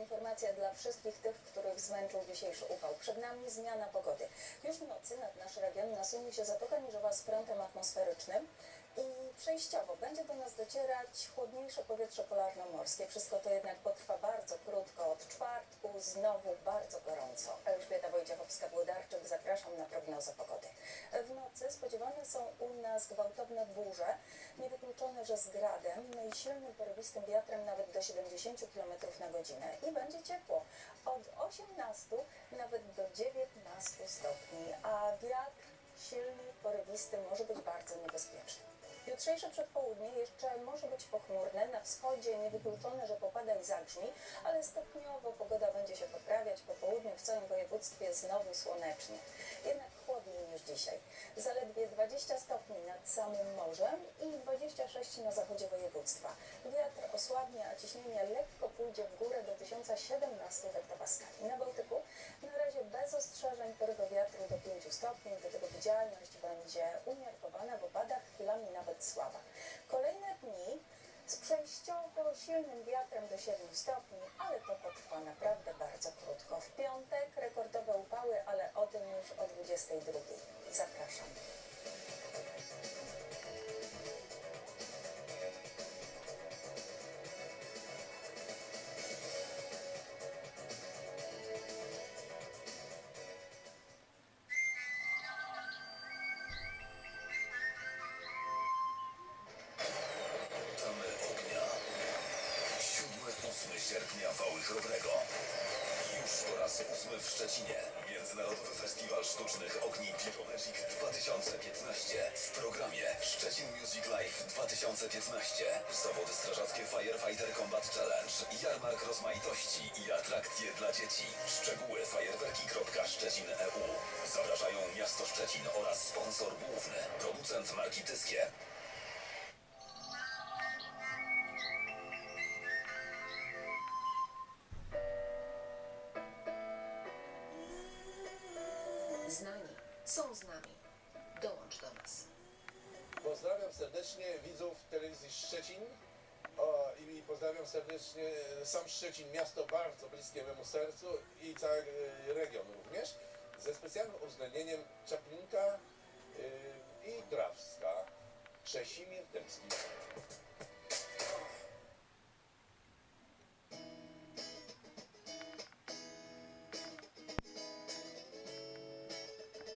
informacja dla wszystkich tych, których zmęczył dzisiejszy upał. Przed nami zmiana pogody. Już w nocy nad nasz region nasunie się Zatoka Niżowa z frontem atmosferycznym i przejściowo będzie do nas docierać chłodniejsze powietrze polarno-morskie. Wszystko to jednak potrwa bardzo krótko. Od czwartku znowu bardzo gorąco. Elżbieta Wojciechowska-Włodarczyk, zapraszam na prognozę pogody. W nocy spodziewane są u nas gwałtowne burze, niewykluczone, że z gradem, no i silnym porywistym wiatrem nawet do 70 km na godzinę. I będzie ciepło. Od 18 nawet do 19 stopni, a wiatr silny, porywisty może być bardzo niebezpieczny. Jutrzejsze przedpołudnie jeszcze może być pochmurne, na wschodzie niewykluczone, że popada i zagrzmi, ale stopniowo pogoda będzie się poprawiać, po południu w całym województwie znowu słonecznie. Jednak chłodniej niż dzisiaj. Zaledwie 20 stopni nad samym morzem i 26 na zachodzie województwa. Wiatr osłabnie, a ciśnienie lekko pójdzie w górę do 1017 hektopaskali. Na Bałtyku na razie bez ostrzeżeń porywa wiatru do 5 stopni, do tego widzialność będzie umiarkowana, w opadach chwilami nawet słaba. Kolejne dni z przejściowo silnym wiatrem do 7 stopni, ale to potrwa naprawdę bardzo krótko. W piątek rekordowe upały, ale o tym już o 22. Zapraszam. Sierpnia Wały Chrobrego. Już po raz ósmy w Szczecinie. Międzynarodowy Festiwal Sztucznych Ogni Pyromagic 2015. W programie Szczecin Music Live 2015. Zawody strażackie Firefighter Combat Challenge. Jarmark rozmaitości i atrakcje dla dzieci. Szczegóły fajerwerki.szczecin.eu. Zapraszają miasto Szczecin oraz sponsor główny. Producent marki Tyskie. Znani są z nami. Dołącz do nas. Pozdrawiam serdecznie widzów telewizji Szczecin i pozdrawiam serdecznie e, sam Szczecin, miasto bardzo bliskie memu sercu i cały e, region również, ze specjalnym uwzględnieniem Czaplinka e, i Drawska, Czesimir Dębski.